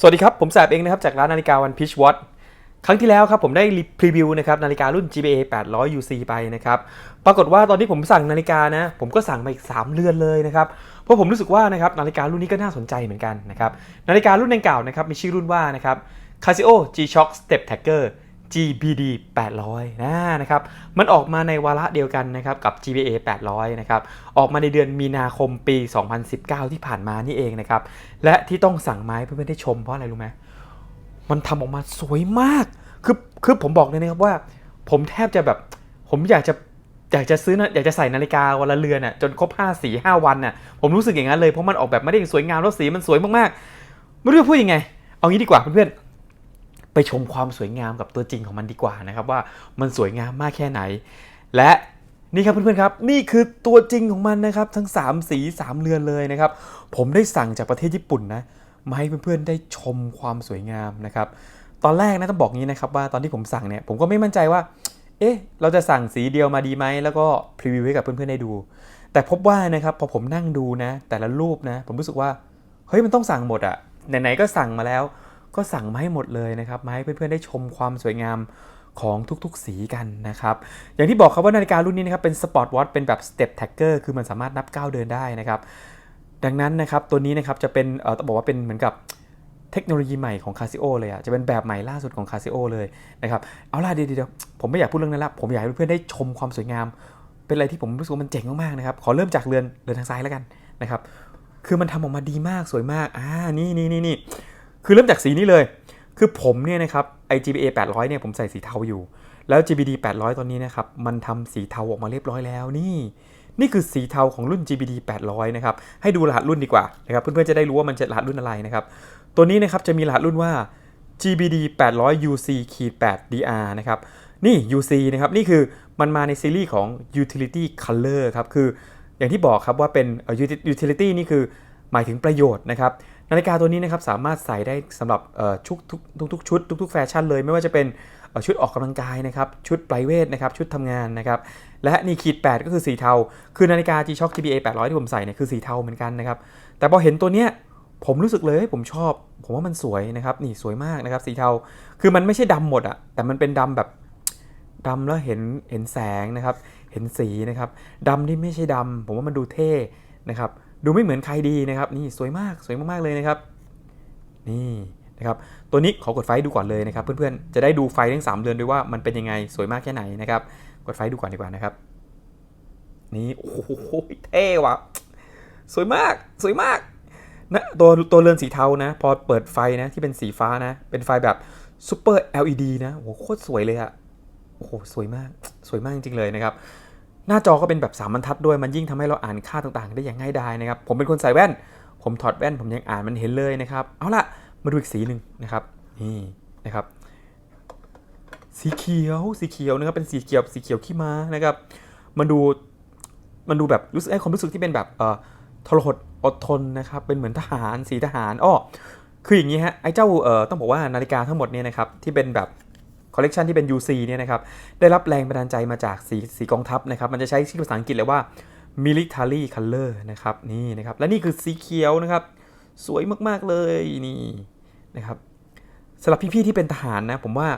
สวัสดีครับ ผมแสบเองนะครับ จากร้านนาฬิกาวันพิชวอตครั้งที่แล้วครับผมได้พรีวิวนะครับนาฬิการุ่น GBA 800 UC ไปนะครับ ปรากฏว่าตอนที่ผมสั่งนาฬิกานะ ผมก็สั่งมาอีก 3 เรือนเลยนะครับ เพราะผมรู้สึกว่านะครับนาฬิการุ่นนี้ก็น่าสนใจเหมือนกันนะครับ นาฬิการุ่นดังกล่าวนะครับมีชื่อรุ่นว่านะครับ Casio G-Shock Step Tracker GBD 800นะนะครับ มันออกมาในวาระเดียวกันนะครับกับ GBA 800นะครับ ออกมาในเดือนมีนาคมปี 2019 ที่ผ่านมานี่เองนะครับ และที่ต้องสั่งไม้เพื่อนๆได้ชมเพราะอะไรรู้ไหมมันทำออกมาสวยมาก คือคือผมบอกเลยนะครับว่า ผมแทบจะแบบ ผมอยากจะอยากจะซื้อนะอยากจะใส่นาฬิกาวันละเรือนน่ะจนครบ5สี5วันน่ะ ผมรู้สึกอย่างนั้นเลยเพราะมันออกแบบไมาได้สวยงามแล้วสีมันสวยมากๆ ไม่รู้จะพูดยังไง เอางี้ดีกว่าเพื่อนๆ ไปชมความสวยงามกับตัวจริงของมันดีกว่านะครับว่ามันสวยงามมากแค่ไหน และนี่ครับเพื่อนๆครับนี่คือตัวจริงของมันนะครับทั้ง 3 สี 3 เรือนเลยนะครับ ผมได้สั่งจากประเทศญี่ปุ่นนะมาให้เพื่อนๆได้ชมความสวยงามนะครับ ตอนแรกนะต้องบอกงี้นะครับว่าตอนที่ผมสั่งเนี่ยผมก็ไม่มั่นใจว่า เอ๊ะ เราจะสั่งสีเดียวมาดีไหมแล้วก็พรีวิวให้กับเพื่อนๆได้ดู แต่พบว่านะครับพอผมนั่งดูนะ แต่ละรูปนะ ผมรู้สึกว่าเฮ้ยมันต้องสั่งหมดอะไหนๆก็สั่งมาแล้ว ก็สั่งมาให้หมดเลยนะครับมาให้เพื่อนๆได้ชมความสวยงามของทุกๆ สีกันนะครับ อย่างที่บอกครับว่านาฬิการุ่นนี้นะครับเป็นสปอร์ตวอทเป็นแบบ Step Tracker คือมันสามารถนับก้าวเดินได้นะครับ ดังนั้นนะครับตัวนี้นะครับจะเป็นเอ่อต้องบอกว่าเป็นเหมือนกับเทคโนโลยีใหม่ของ Casio เลยอะจะเป็นแบบใหม่ล่าสุดของ Casio เลยนะครับเอาล่ะเดี๋ยวเดียวผมไม่อยากพูดเรื่องนั้นละผมอยากให้เพื่อนๆได้ชมความสวยงาม เป็นอะไรที่ผมรู้สึกว่ามันเจ๋งมากๆนะครับขอเริ่มจากเรือนเรือนทางซ้ายแล้วกันนะครับคือมันทำออกมาดีมากสวยมากอ่านี่นี่นี่นี่ คือเริ่มจากสีนี้เลย คือผมเนี่ยนะครับไอ GBA 800เนี่ยผมใส่สีเทาอยู่ แล้ว GBD 800 ตอนนี้นะครับมันทำสีเทาออกมาเรียบร้อยแล้วนี่นี่คือสีเทาของรุ่น GBD 800 นะครับ ให้ดูรหัสรุ่นดีกว่านะครับ เพื่อนๆ จะได้รู้ว่ามันจะรหัสรุ่นอะไรนะครับ ตัวนี้นะครับจะมีรหัสรุ่นว่า GBD 800 UC 8 DR นะครับ นี่ UC นะครับ นี่คือมันมาในซีรีส์ของ Utility Color ครับ คืออย่างที่บอกครับว่าเป็น Utility นี่คือหมายถึงประโยชน์นะครับ นาฬิกาตัวนี้นะครับสามารถใส่ได้สำหรับชุกทุกทุกทุกชุดทุกๆแฟชั่นเลย ไม่ว่าจะเป็นชุดออกกำลังกายนะครับชุดไพรเวทนะครับชุดทำงานนะครับและนี่ขีด 8 ก็คือสีเทา คือนาฬิกา G-Shock GBA 800 ที่ผมใส่เนี่ยคือสีเทาเหมือนกันนะครับแต่พอเห็นตัวเนี้ยผมรู้สึกเลยผมชอบ ผมว่ามันสวยนะครับนี่สวยมากนะครับสีเทาคือมันไม่ใช่ดำหมดอะแต่มันเป็นดำแบบดำแล้วเห็นเห็นแสงนะครับ เห็นสีนะครับดำที่ไม่ใช่ดำผมว่ามันดูเท่นะครับ ดูไม่เหมือนใครดีนะครับ นี่สวยมากสวยมากๆเลยนะครับ นี่นะครับ ตัวนี้ขอกดไฟดูก่อนเลยนะครับเพื่อนๆ จะได้ดูไฟทั้ง 3 เรือนด้วยว่ามันเป็นยังไงสวยมากแค่ไหนนะครับ กดไฟดูก่อนดีกว่านะครับ นี่โอ้โหเท่ว่ะ สวยมากสวยมากนะตัวตัวเรือนสีเทานะ พอเปิดไฟนะที่เป็นสีฟ้านะ เป็นไฟแบบซูเปอร์ LED นะโอ้โหโคตรสวยเลยอะโอ้โหสวยมากสวยมากจริงๆเลยนะครับ หน้าจอก็เป็นแบบสามบรรทัดด้วยมันยิ่งทำให้เราอ่านค่าต่างๆ ได้อย่างง่ายดายนะครับ ผมเป็นคนใส่แว่น ผมถอดแว่นผมยังอ่านมันเห็นเลยนะครับ เอาล่ะ มาดูอีกสีหนึ่งนะครับ นี่นะครับ สีเขียวสีเขียวนะครับเป็นสีเขียวสีเขียวขี้ม้านะครับมันดูมันดูแบบรู้สึกให้ความรู้สึกที่เป็นแบบเอ่อทรหดอดทนนะครับเป็นเหมือนทหารสีทหารอ้อคืออย่างนี้ฮะไอ้เจ้าเอ่อต้องบอกว่านาฬิกาทั้งหมดเนี่ยนะครับที่เป็นแบบ คอลเลกชันที่เป็น UC เนี่ยนะครับได้รับแรงบันดาลใจมาจากสีสีกองทัพนะครับมันจะใช้ชื่อภาษาอังกฤษเลยว่า military color นะครับนี่นะครับและนี่คือสีเขียวนะครับ สวยมากๆเลยนี่นะครับสำหรับพี่ๆที่เป็นทหารนะผมว่า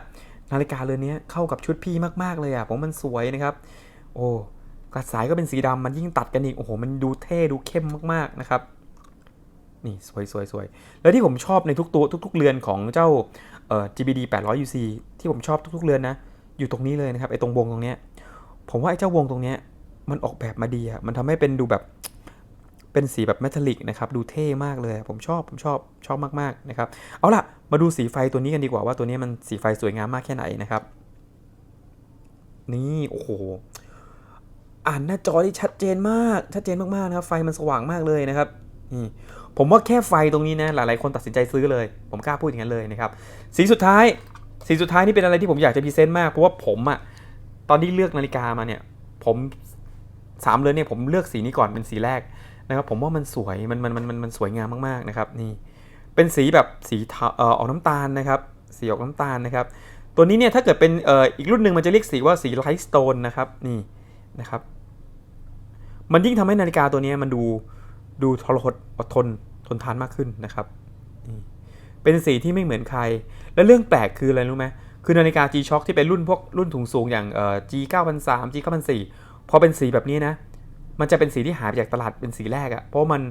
นาฬิกาเรือนนี้เข้ากับชุดพี่มากๆเลยอะผมว่ามันสวยนะครับ โอ้กระสายก็เป็นสีดำมันยิ่งตัดกันอีกโอ้โหมันดูเท่ดูเข้มมากๆนะครับ นี่สวยสวยสวยแล้วที่ผมชอบในทุกตัวทุก ๆ เรือนของเจ้าเอ่อ GBD 800 UC ที่ผมชอบทุก ๆ เรือนนะ อยู่ตรงนี้เลยนะครับไอ้ตรงวงตรงเนี้ยผมว่าไอ้เจ้าวงตรงเนี้ยมันออกแบบมาดีอะมันทำให้เป็นดูแบบเป็นสีแบบเมทัลลิกนะครับดูเท่มากเลย ผมชอบผมชอบชอบมากๆนะครับเอาล่ะมาดูสีไฟตัวนี้กันดีกว่าว่าตัวนี้มันสีไฟสวยงามมากแค่ไหนนะครับ นี่โอ้โหอ่านหน้าจอที่ชัดเจนมากชัดเจนมากๆนะครับไฟมันสว่างมากเลยนะครับนี่ ผมว่าแค่ไฟตรงนี้นะหลายๆคนตัดสินใจซื้อเลย ผมกล้าพูดอย่างนั้นเลยนะครับสีสุดท้าย สีสุดท้ายนี่เป็นอะไรที่ผมอยากจะพรีเซนต์มากเพราะว่าผมอะตอนที่เลือกนาฬิกามาเนี่ย ผมสามเรือนเนี่ยผมเลือกสีนี้ก่อนเป็นสีแรกนะครับผมว่ามันสวยมันมันมันมันมันสวยงามมากๆนะครับนี่เป็นสีแบบสีเอ่อออกน้ำตาลนะครับสีออกน้ำตาลนะครับตัวนี้เนี่ยถ้าเกิดเป็นเอ่ออีกรุ่นหนึ่งมันจะเรียกสีว่าสีไลท์สโตนนะครับนี่นะครับมันยิ่งทำให้นาฬิกาตัวนี้มันดู ดูทรหดอดทนทนทานมากขึ้นนะครับ เป็นสีที่ไม่เหมือนใคร และเรื่องแปลกคืออะไรรู้ไหมคือนาฬิกา G-Shock ที่เป็นรุ่นพวกรุ่นถุงสูงอย่างเอ่อ G 9 0 0 G 9 0 0พอเป็นสีแบบนี้นะ มันจะเป็นสีที่หายไปจากตลาดเป็นสีแรกอะเพราะมัน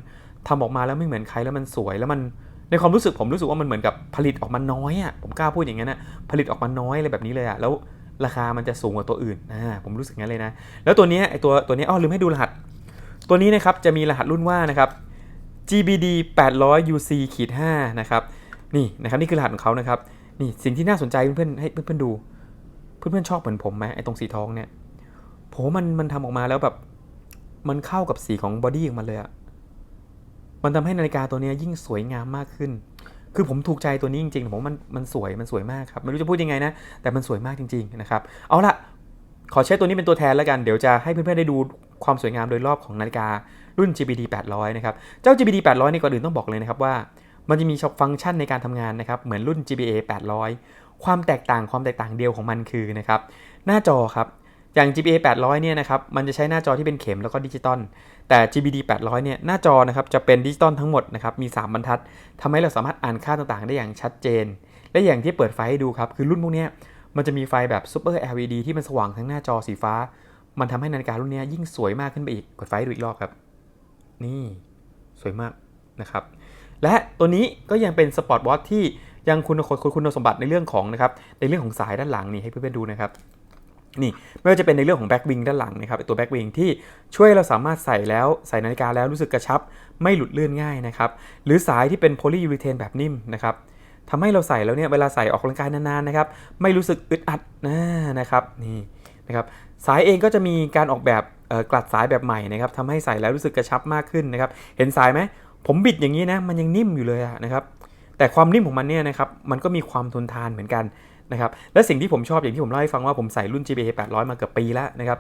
ทำออกมาแล้วไม่เหมือนใครแล้วมันสวยแล้วมันในความรู้สึกผมรู้สึกว่ามันเหมือนกับผลิตออกมาน้อยอะผมกล้าพูดอย่างนั้นนะผลิตออกมาน้อยอะไรแบบนี้เลยอะแล้วราคามันจะสูงกว่าตัวอื่นอ่าผมรู้สึกงั้นเลยนะ แล้วตัวเนี้ยไอตัวตัวเนี้ยอ้อลืมให้ดูรหัส ตัวนี้นะครับจะมีรหัสรุ่นว่านะครับ GBD 800 UC ขีด5นะครับนี่นะครับนี่คือรหัสของเขานะครับนี่สิ่งที่น่าสนใจเพื่อนๆให้เพื่อนๆดู เพื่อนๆชอบเหมือนผมไหมไอ้ตรงสีทองเนี่ยผมว่มันมันทำออกมาแล้วแบบมันเข้ากับสีของบอดี้ของมันเลยอะมันทำให้นาฬิกาตัวนี้ยยิ่งสวยงามมากขึ้น คือผมถูกใจตัวนี้จริงๆผมว่ามันมันสวยมันสวยมากครับ ไม่รู้จะพูดยังไงนะ แต่มันสวยมากจริง ๆนะครับ เอาละ ขอใช้ตัวนี้เป็นตัวแทนแล้วกัน เดี๋ยวจะให้เพื่อนๆได้ดูความสวยงามโดยรอบของนาฬิการุ่น GBD 800 นะครับ เจ้า GBD 800นี่ก่อนอื่นต้องบอกเลยนะครับว่า มันจะมีฟังก์ชันในการทำงานนะครับ เหมือนรุ่น GBA 800 ความแตกต่างความแตกต่างเดียวของมันคือนะครับ หน้าจอครับ อย่าง GBA 800 เนี่ยนะครับ มันจะใช้หน้าจอที่เป็นเข็มแล้วก็ดิจิตอล แต่ GBD 800 เนี่ย หน้าจอนะครับจะเป็นดิจิตอลทั้งหมดนะครับ มี 3 บรรทัดทำให้เราสามารถอ่านค่าต่างๆ ได้อย่างชัดเจน และอย่างที่เปิดไฟให้ดูครับ คือรุ่นพวกนี้ มันจะมีไฟแบบ Super LED ที่มันสว่างทั้งหน้าจอสีฟ้า มันทำให้นาฬิการุ่นนี้ยิ่งสวยมากขึ้นไปอีก กดไฟดูอีกรอบครับ นี่สวยมากนะครับ และตัวนี้ก็ยังเป็นสปอร์ตวอทที่ยังคุณคุณคุณสมบัติในเรื่องของนะครับ ในเรื่องของสายด้านหลังนี่ให้เพื่อนๆดูนะครับนี่ไม่ว่าจะเป็นในเรื่องของแบ็กวิงด้านหลังนะครับตัวแบ็กวิงที่ช่วยเราสามารถใส่แล้วใส่นาฬิกาแล้วรู้สึกกระชับ ไม่หลุดเลื่อนง่ายนะครับ หรือสายที่เป็นโพลียูริเทนแบบนิ่มนะครับ ทำให้เราใส่แล้วเนี่ยเวลาใส่ออกกำลังกายนานๆนะครับไม่รู้สึกอึดอัดนะนะครับนี่นะครับสายเองก็จะมีการออกแบบกลัดสายแบบใหม่นะครับทำให้ใส่แล้วรู้สึกกระชับมากขึ้นนะครับเห็นสายไหมผมบิดอย่างนี้นะมันยังนิ่มอยู่เลยนะครับแต่ความนิ่มของมันเนี่ยนะครับมันก็มีความทนทานเหมือนกันนะครับและสิ่งที่ผมชอบอย่างที่ผมเล่าให้ฟังว่าผมใส่รุ่น GBA 800 มาเกือบปีแล้วนะครับ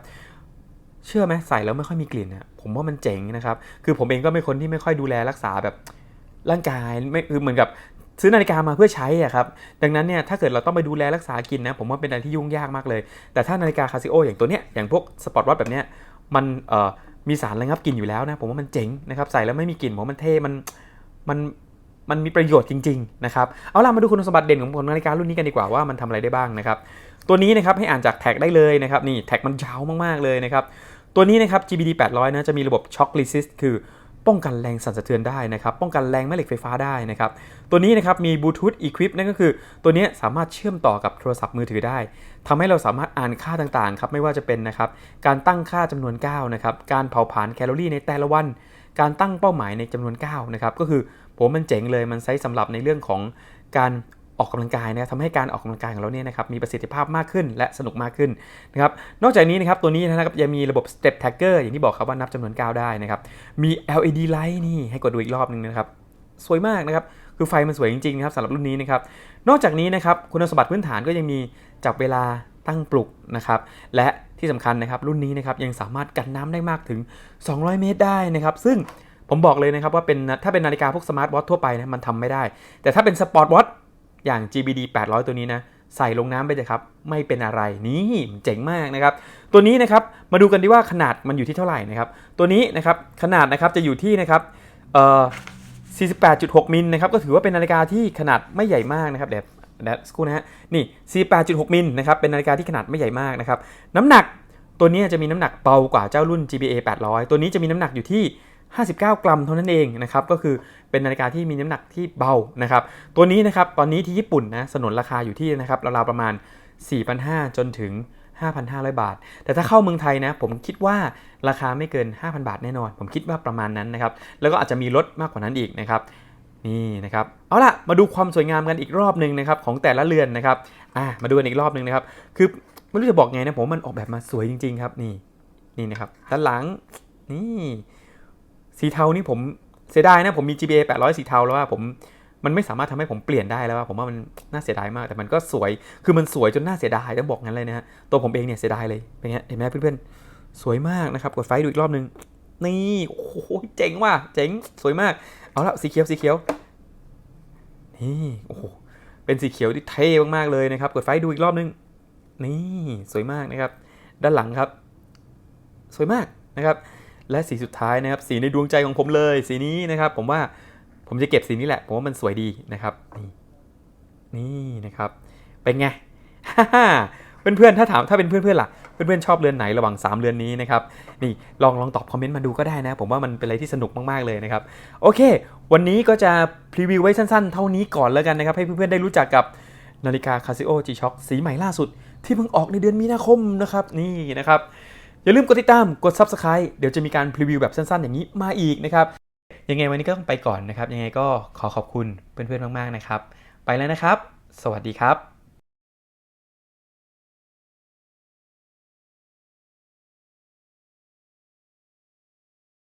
เชื่อไหมใส่แล้วไม่ค่อยมีกลิ่นอะผมว่ามันเจ๋งนะครับคือผมเองก็เป็นคนที่ไม่ค่อยดูแลรักษาแบบร่างกายไม่คือเหมือนกับ ซื้อนาฬิกามาเพื่อใช้อะครับ ดังนั้นเนี่ยถ้าเกิดเราต้องไปดูแลรักษากินนะผมว่าเป็นอะไรที่ยุ่งยากมากเลย แต่ถ้านาฬิกาคาซิโออย่างตัวเนี้ยอย่างพวกสปอร์ตวอทแบบเนี้ยมันเอ่อมีสารระงับกลิ่นอยู่แล้วนะผมว่ามันเจ๋งนะครับใส่แล้วไม่มีกลิ่นผมมันเท่มันมันมันมีประโยชน์จริงๆนะครับเอาล่ะมาดูคุณสมบัติเด่นของผลนาฬิการุ่นนี้กันดีกว่าว่ามันทำอะไรได้บ้างนะครับตัวนี้นะครับให้อ่านจากแท็กได้เลยนะครับนี่แท็กมันยาวมากๆเลยนะครับตัวนี้นะครับ GBD 800นะจะมีระบบ Shock Resist คือ ป้องกันแรงสั่นสะเทือนได้นะครับ ป้องกันแรงแม่เหล็กไฟฟ้าได้นะครับ ตัวนี้นะครับมีบลูทูธอีควิปนั่นก็คือ ตัวนี้สามารถเชื่อมต่อกับโทรศัพท์มือถือได้ทำให้เราสามารถอ่านค่าต่างๆครับไม่ว่าจะเป็นนะครับการตั้งค่าจำนวนก้าวนะครับการเผาผลาญแคลอรี่ในแต่ละวัน การตั้งเป้าหมายในจำนวนก้าวนะครับก็คือผมมันเจ๋งเลยมันใช้สำหรับในเรื่องของการ ออกกำลังกายนะทำให้การออกกำลังกายของเราเนี่ยนะครับมีประสิทธิภาพมากขึ้น และสนุกมากขึ้นนะครับนอกจากนี้นะครับตัวนี้นะครับยังมีระบบ Step Tracker อย่างที่บอกครับว่านับจำนวนก้าวได้นะครับมี LED light นี่ให้กดดูอีกรอบหนึงนะครับสวยมากนะครับคือไฟมันสวยจริงๆนะครับสำหรับรุ่นนี้นะครับนอกจากนี้นะครับคุณสมบัติพื้นฐานก็ยังมีจับเวลาตั้งปลุกนะครับและที่สำคัญนะครับรุ่นนี้นะครับยังสามารถกันน้ำได้มากถึง 200 เมตรได้นะครับซึ่งผมบอกเลยนะครับว่าเป็นถ้าเป็นนาฬิกาพวกสมาร์ทวอททั่วไปนะมันทำไม่ได้ แต่ถ้าเป็นสปอร์ตวอท อย่าง GBD 800 ตัวนี้นะใส่ลงน้ำไปเลยครับ ไม่เป็นอะไรนี่เจ๋งมากนะครับ ตัวนี้นะครับมาดูกันดีว่าขนาดมันอยู่ที่เท่าไหร่นะครับ ตัวนี้นะครับขนาดนะครับจะอยู่ที่นะครับเอ่อ48.6 มิลนะครับก็ถือว่าเป็นนาฬิกาที่ขนาดไม่ใหญ่มากนะครับเดี๋ยวเดี๋ยวสักครู่นะฮะนี่ 48.6 มิลนะครับเป็นนาฬิกาที่ขนาดไม่ใหญ่มากนะครับน้ำหนักตัวนี้จะมีน้ำหนักเบากว่าเจ้ารุ่น GBA 800 ตัวนี้จะมีน้ำหนักอยู่ที่ 59 กรัมเท่านั้นเองนะครับก็คือเป็นนาฬิกาที่มีน้ำหนักที่เบานะครับตัวนี้นะครับตอนนี้ที่ญี่ปุ่นนะสนนราคาอยู่ที่นะครับราวๆประมาณ 4,500 จนถึง 5,500 บาท แต่ถ้าเข้าเมืองไทยนะผมคิดว่าราคาไม่เกิน 5,000 บาทแน่นอน ผมคิดว่าประมาณนั้นนะครับแล้วก็อาจจะมีลดมากกว่านั้นอีกนะครับนี่นะครับเอาล่ะมาดูความสวยงามกันอีกรอบหนึ่งนะครับของแต่ละเรือนนะครับอ่ามาดูกันอีกรอบหนึ่งนะครับคือไม่รู้จะบอกไงนะผมมันออกแบบมาสวยจริงๆครับนี่นี่นะครับด้านหลังนี่ สีเทานี่ผมเสียดายนะผมมี GBA 800 สีเทาแล้วว่าผมมันไม่สามารถทำให้ผมเปลี่ยนได้แล้วว่าผมว่ามันน่าเสียดายมาก แต่มันก็สวยคือมันสวยจนน่าเสียดายต้องบอกงั้นเลยนะฮะตัวผมเองเนี่ยเสียดายเลยเป็นไงเห็นไหมเพื่อนๆสวยมากนะครับกดไฟดูอีกรอบหนึ่งนี่โอ้โหเจ๋งว่ะเจ๋งสวยมากเอาละสีเขียวสีเขียวนี่โอ้โหเป็นสีเขียวที่เท่มากๆเลยนะครับกดไฟดูอีกรอบหนึงนี่สวยมากนะครับ ด้านหลังครับ สวยมากนะครับ และสีสุดท้ายนะครับสีในดวงใจของผมเลย สีนี้นะครับ ผมว่าผมจะเก็บสีนี้แหละ ผมว่ามันสวยดีนะครับ นี่นี่นะครับ เป็นไงเพื่อนๆถ้าถามถ้าเป็นเพื่อนๆล่ะเพื่อนๆชอบเรือนไหนระหว่าง 3 เรือนนี้นะครับนี่ลองลองตอบคอมเมนต์มาดูก็ได้นะ ผมว่ามันเป็นอะไรที่สนุกมากๆเลยนะครับโอเค วันนี้ก็จะพรีวิวไว้สั้นๆ เท่านี้ก่อนแล้วกันนะครับ ให้เพื่อนๆได้รู้จักกับนาฬิกา Casio G-Shock สีใหม่ล่าสุด ที่เพิ่งออกในเดือนมีนาคมนะครับนี่นะครับ อย่าลืมกดติดตามกด Subscribe เดี๋ยวจะมีการพรีวิวแบบสั้นๆ อย่างนี้มาอีกนะครับ ยังไงวันนี้ก็ต้องไปก่อนนะครับ ยังไงก็ขอขอบคุณเพื่อนๆมากๆนะครับ ไปแล้วนะครับ สวัสดีครับ